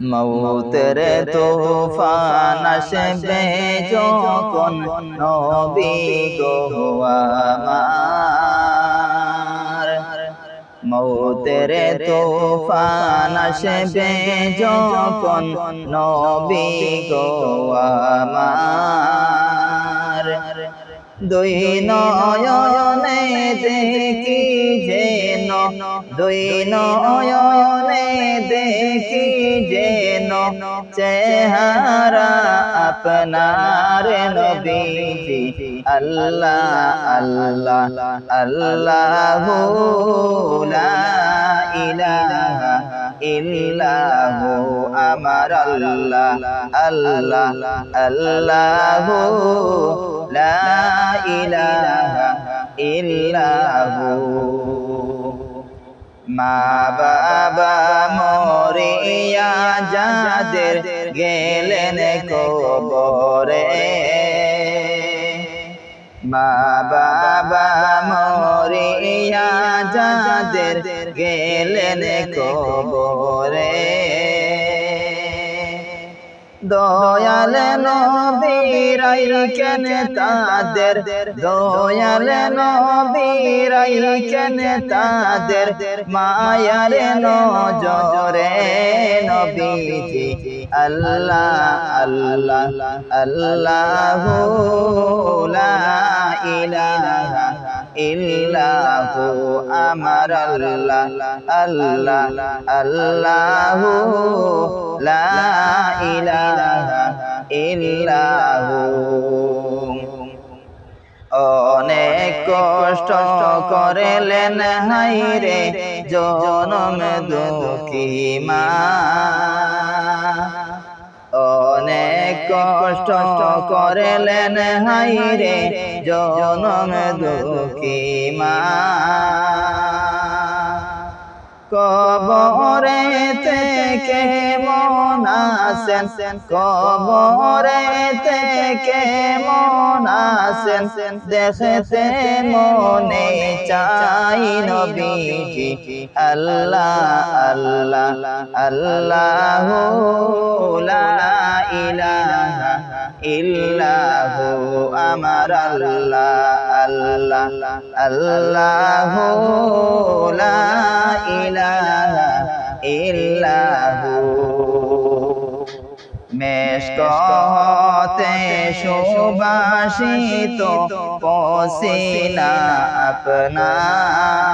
মৌতের তুফান আসবে যখন নবী গো আমার মৌতের তুফান আসবে যখন নবী গো আমার দুই নয়নে দেখি যেন দুই নয়নে দেখি যেন, চেহারা আপনার আল্লাহ আল্লাহ আল্লাহ লা ইলাহা ইল্লাহু আমার আল্লাহ, আল্লাহু লা ইলাহা ইল্লাহু। মা বাবা মরিয়া যাদের গেলেন কবরে। মা বাবা মরিয়া যাদের গেলেন কবরে। দয়াল নবীরাই কেন তাদের দয়াল নবীরাই কেন তাদের মায়ার নজরে নবীজি। আল্লাহ আল্লাহ আল্লাহ ইল্লাহু আমার আল্লাহ আল্লাহ, আল্লাহু, লা ইলাহা ইল্লাহু। অনেক কষ্ট করেলেন হাইরে জনম দুঃখী মা। কষ্ট করেলেন হাইরে জনম দুঃখী মা। কবরে থেকে মন আসেন, কবরে থেকে মন আসেন, দেখতে মনে চাই নবীজি। আল্লাহ আল্লাহ আল্লাহ, লা ইলাহা ইল্লাহু আমার আল্লাহ আল্লাহ আল্লাহ লা ইলাহা ইল্লাহু। মেশকতে সুবাসিত পসিনা আপনার।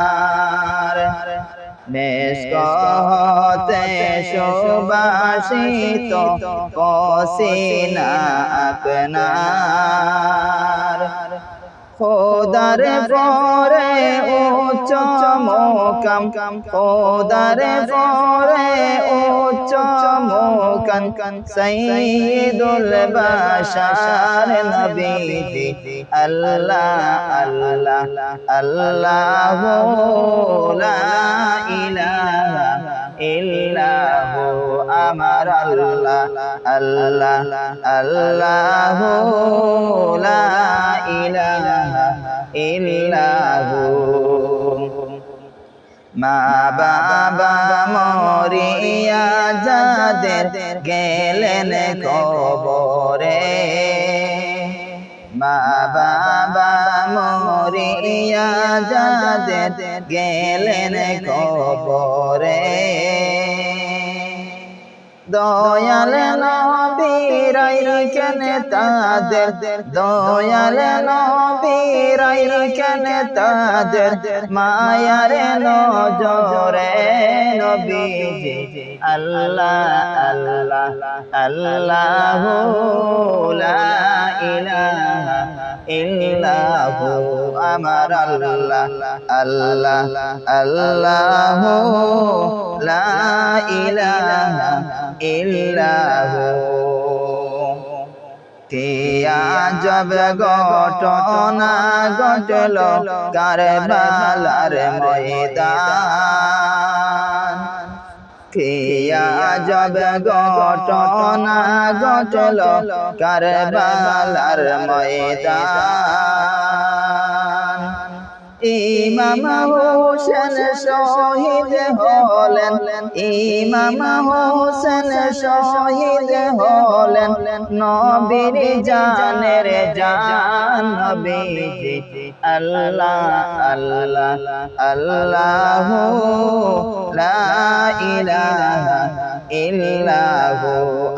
মেশকতে সুবাসিত পসিনা আপনার। খোদার পরে উচ্চ মোকাম। খোদার পরে উচ্চ মোকাম। সৈয়দুল বাশার নবীজি। আল্লাহ আল্লাহ আল্লাহ লা আমার আল্লাহ আল্লাহ আল্লাহ ইলাহা ইল্লাহু মা বাবা মরিয়া যাদের গেলেন কবরে মা বাবা মরিয়া যাদের গেলেন কবরে। দয়াল নবীরাই কেন তাদের। দয়াল নবীরাই কেন তাদের। মায়ার নজরে নবীজি আল্লাহ আল্লাহ আল্লাহ লা ইলাহা ইল্লাহু আমার আল্লাহ আল্লাহ আল্লাহ লা ইলাহা ইল্লাহু। কিয়া জব ঘটনা ঘটল কারবালার ময়দান। কিয়া জব ঘটনা ঘটল কারবালার ময়দান। ইমাম হোসেন শহীদ হলেন। ইমাম হোসেন শহীদ হলেন। নবীর জানের জান নবীজি। আল্লাহ আল্লাহ আল্লাহ লা ইলাহা ইল্লাহু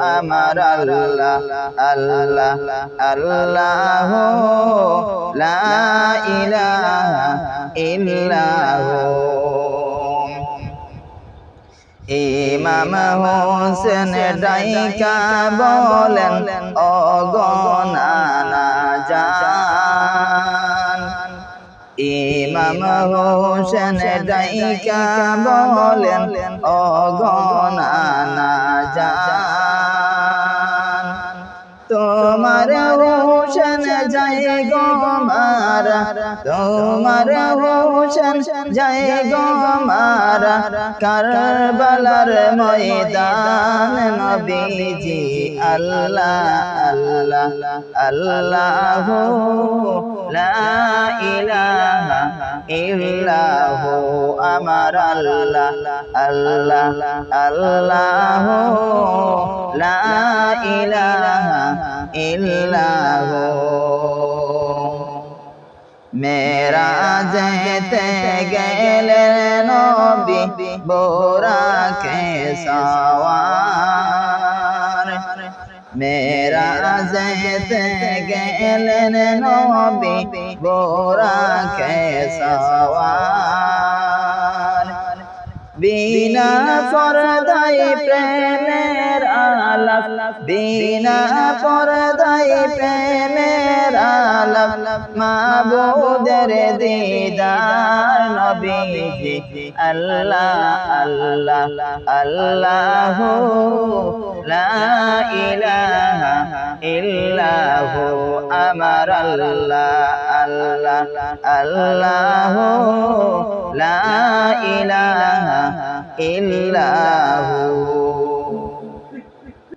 আমার আল্লাহ আল্লাহ আল্লাহ লা ইলাহা ইল্লাহু ইমাম হোসেন ডাইকা বলেন অগণানা জান বলেন জান তোমার হোসেন যাই গো মারা তোমার হোসেন যাই গো কারবালার ময়দান নবীজি আল্লাহ আল্লাহ আল্লাহ লা ইল্লাহু আমার আল্লাহ আল্লাহ আল্লাহ লা ইলাহা ইল্লাহু। মেরা যেতে গেলে নবী বোরাকে সওয়ার মেরা যেতে গেলেন নবী বোরাকে সওয়ার বিনা পরদাই প্রেমের আলাপ বিনা পরদাই প্রেমের মাবুদের দিদার নবীজি। আল্লাহ আল্লাহ আল্লাহ লা ইলাহা ইল্লাহু আমার আল্লাহ আল্লাহ আল্লাহ লা ইলাহা ইল্লাহু।